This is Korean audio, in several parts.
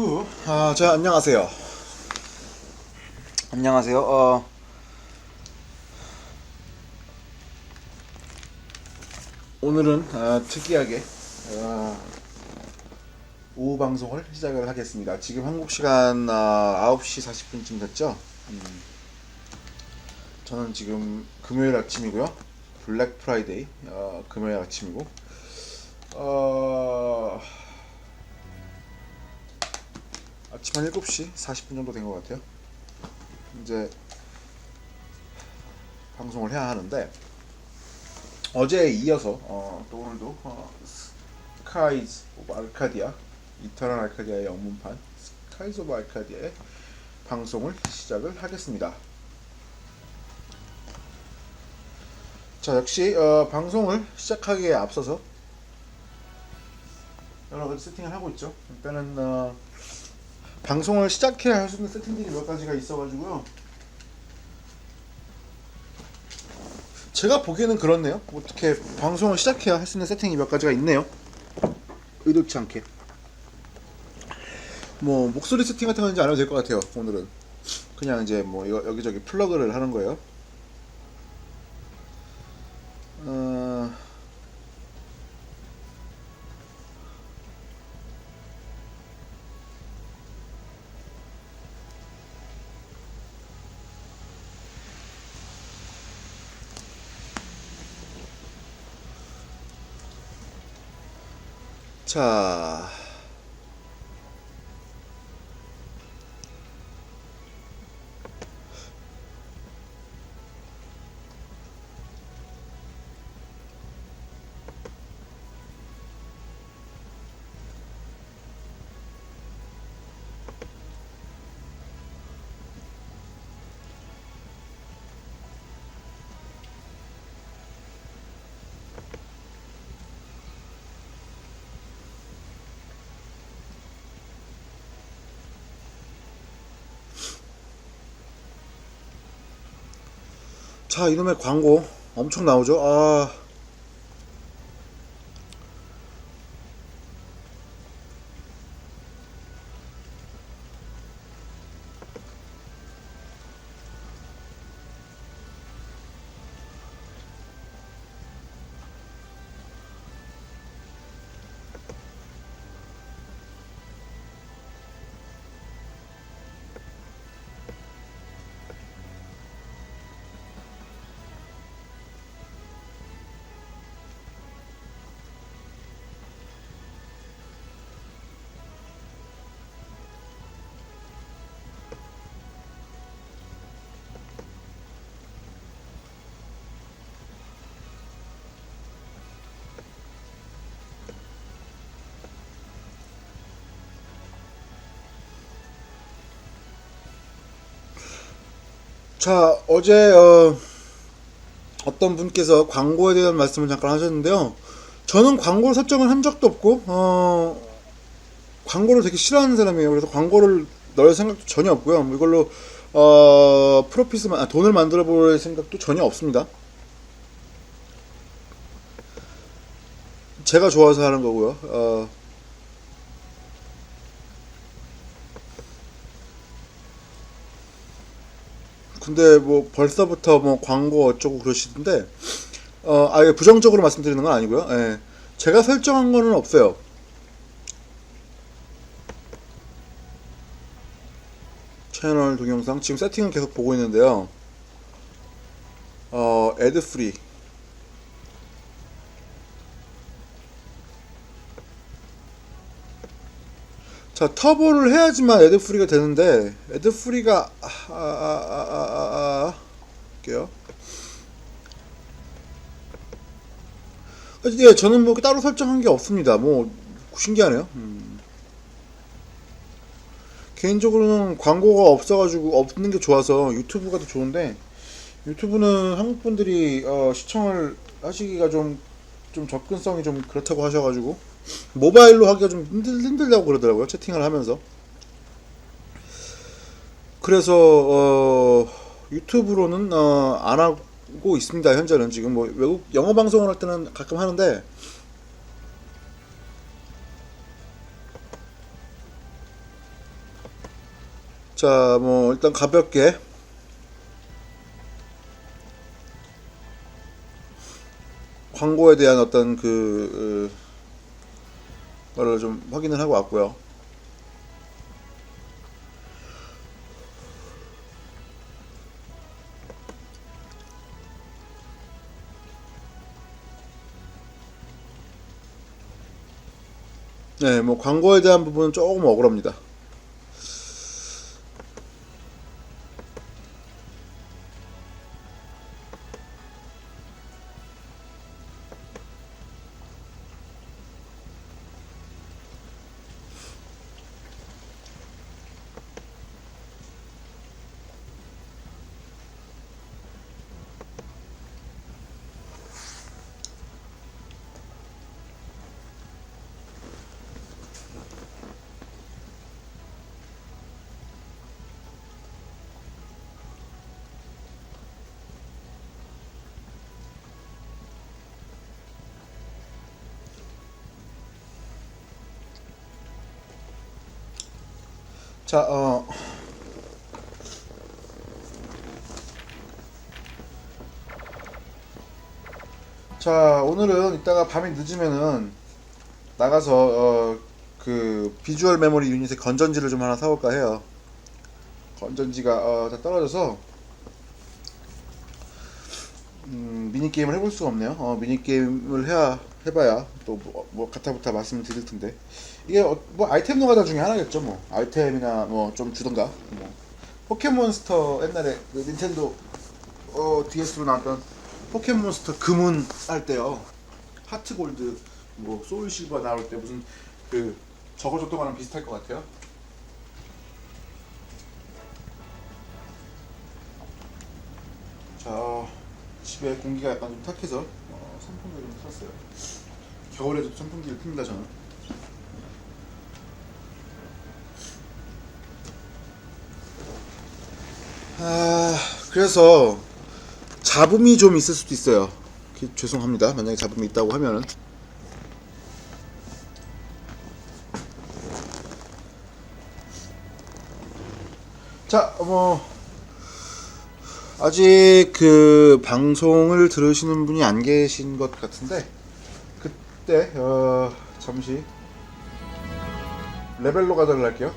후, 아, 자, 안녕하세요. 안녕하세요. 어, 오늘은 아, 특이하게 아, 오후 방송을 시작을 하겠습니다. 지금 한국 시간 아, 9시 40분쯤 됐죠? 음, 저는 지금 금요일 아침이고요. 블랙 프라이데이 어, 금요일 아침이고 어, 아침 한 7시 40분 정도 된 것 같아요. 이제 방송을 해야 하는데 어제에 이어서 어, 또 오늘도 어, 스카이즈 오브 아르카디아 이터널 아르카디아의 영문판 스카이즈 오브 아르카디아의 방송을 시작을 하겠습니다. 자 역시 어, 방송을 시작하기에 앞서서 여러 가지 세팅을 하고 있죠. 일단은 어, 방송을 시작해야 할 수 있는 세팅들이 몇 가지가 있어가지고요. 제가 보기에는 그렇네요. 어떻게 방송을 시작해야 할 수 있는 세팅이 몇 가지가 있네요. 의도치 않게. 뭐 목소리 세팅 같은 건 이제 안 해도 될 것 같아요. 오늘은 그냥 이제 뭐 여기저기 플러그를 하는 거예요. 자. 자, 이놈의 광고 엄청 나오죠? 아. 자, 어제 어, 어떤 분께서 광고에 대한 말씀을 잠깐 하셨는데요. 저는 광고 설정을 한 적도 없고 어, 광고를 되게 싫어하는 사람이에요. 그래서 광고를 넣을 생각도 전혀 없고요. 뭐 이걸로 어, 마- 아, 돈을 만들어 볼 생각도 전혀 없습니다. 제가 좋아서 하는 거고요. 어, 근데 뭐 벌써부터 뭐 광고 어쩌고 그러시던데 어 아예 부정적으로 말씀드리는 건 아니고요. 예. 제가 설정한 거는 없어요. 채널 동영상 지금 세팅은 계속 보고 있는데요. 어 애드 프리 자 터보를 해야지만 애드 프리가 되는데 애드 프리가 아 아 아 아아 아, 아, 아, 아, 볼게요. 예, 저는 뭐 따로 설정한 게 없습니다. 뭐 신기하네요. 음. 개인적으로는 광고가 없어가지고 없는 게 좋아서 유튜브가 더 좋은데 유튜브는 한국 분들이 어, 시청을 하시기가 좀 좀 접근성이 좀 그렇다고 하셔가지고 모바일로 하기가 좀 힘들, 힘들다고 그러더라고요 채팅을 하면서. 그래서 어, 유튜브로는 어, 안 하고 있습니다 현재는. 지금 뭐 외국 영어 방송을 할 때는 가끔 하는데. 자, 뭐 일단 가볍게. 광고에 대한 어떤 그 어, 거를 좀 확인을 하고 왔고요. 네, 뭐 광고에 대한 부분은 조금 억울합니다. 자, 어. 자, 오늘은 이따가 밤이 늦으면은 나가서 어, 그 비주얼 메모리 유닛의 건전지를 좀 하나 사올까 해요. 건전지가 어, 다 떨어져서 음, 미니 게임을 해볼 수가 없네요. 어, 미니 게임을 해야 해봐야 또뭐 뭐 가타부타 말씀을 드릴 텐데 이게 어, 뭐 아이템 노가다 중에 하나겠죠. 뭐 아이템이나 뭐 좀 주던가. 뭐 포켓몬스터 옛날에 그 닌텐도 어, DS로 나왔던 포켓몬스터 금운 할 때요. 하트 골드 뭐 소울 실버 나올 때 무슨 그 저거 줬던 거랑 비슷할 것 같아요. 자 어, 집에 공기가 약간 좀 탁해서 어, 선풍기를 좀 샀어요. 겨울에도 선풍기를 풉니다 저는. 아 그래서 잡음이 좀 있을 수도 있어요. 그- 죄송합니다. 만약에 잡음이 있다고 하면은. 자, 뭐 아직 그 방송을 들으시는 분이 안 계신 것 같은데 그때 어 잠시 레벨로 가도록 할게요.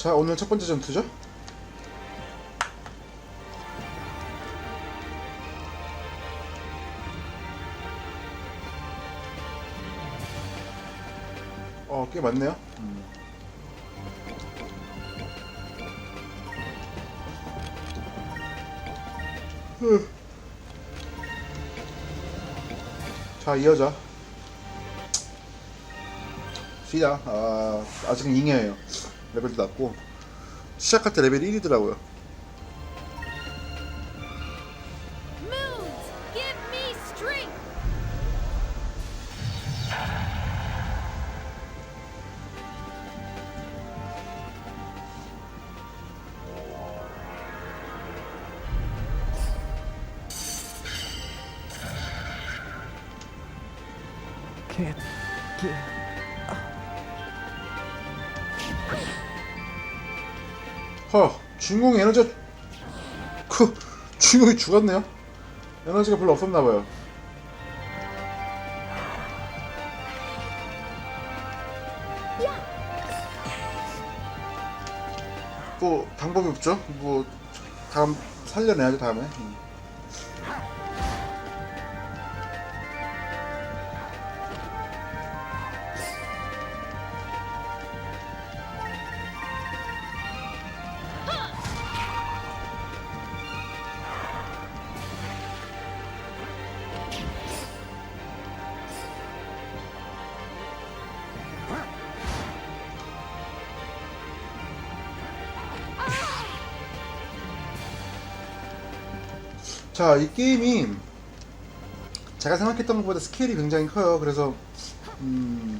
자, 오늘 첫 번째 전투죠? 어, 꽤 많네요. 음. 자, 이어자. 시작. 아, 아직은 잉여예요. 레벨도 낮고 시작할 때 레벨 1이더라고요. Moons, give me strength! Can't get 허, 주인공 에너지가 그 주인공이 죽었네요. 에너지가 별로 없었나 봐요. 뭐 방법이 없죠. 뭐 다음 살려내야죠 다음에. 자, 이 게임이 제가 생각했던 것보다 스케일이 굉장히 커요. 그래서 음,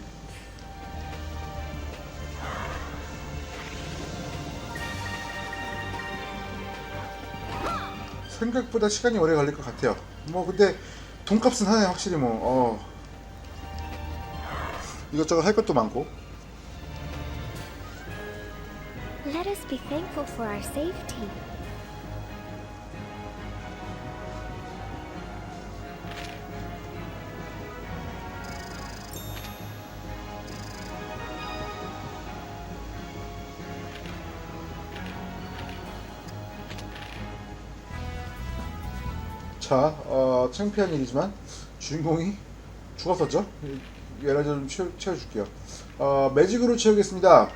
생각보다 시간이 오래 걸릴 것 같아요. 뭐 근데 돈값은 하네 확실히 뭐 어. 이것저것 할 것도 많고 Let us be thankful for our safety. 자, 어, 창피한 일이지만 주인공이 죽었었죠? 얘를 좀 채워, 채워줄게요. 어, 매직으로 채우겠습니다.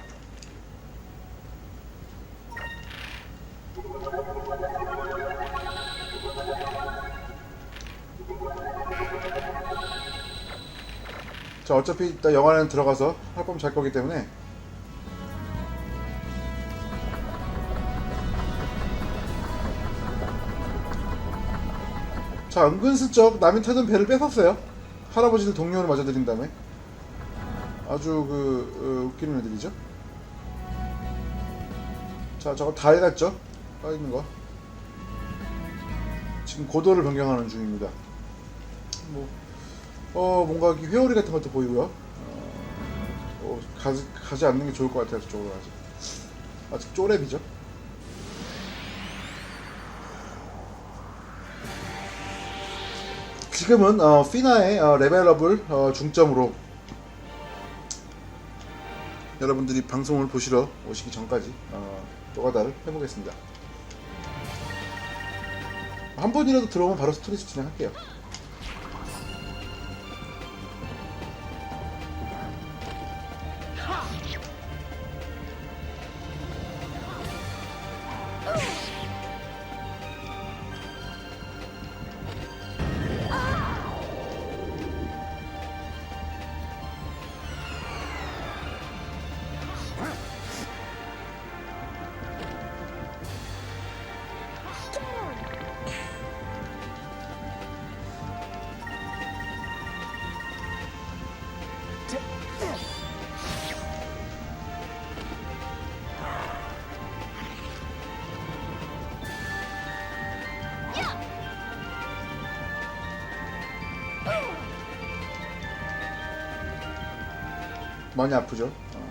자, 어차피 이따 영화는 들어가서 할밤 잘 거기 때문에 자 은근슬쩍 남이 타던 배를 뺏었어요. 할아버지들 동료를 맞아들인 다음에. 아주 그 어, 웃기는 애들이죠. 자 저거 다 해놨죠? 빠있는 거. 지금 고도를 변경하는 중입니다. 뭐 어, 뭔가 이 회오리 같은 것도 보이고요. 어, 어, 가지, 가지 않는 게 좋을 것 같아요 저쪽으로 아직 아직 쪼렙이죠 지금은 어, 피나의 어, 레벨업을 어, 중점으로 여러분들이 방송을 보시러 오시기 전까지 어, 노가다를 해보겠습니다. 한 번이라도 들어오면 바로 스토리스 진행할게요. 많이 아프죠? 어.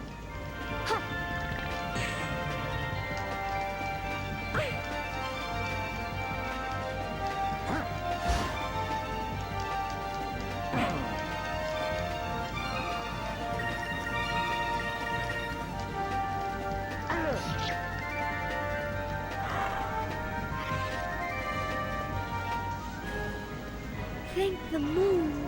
Thank the moon.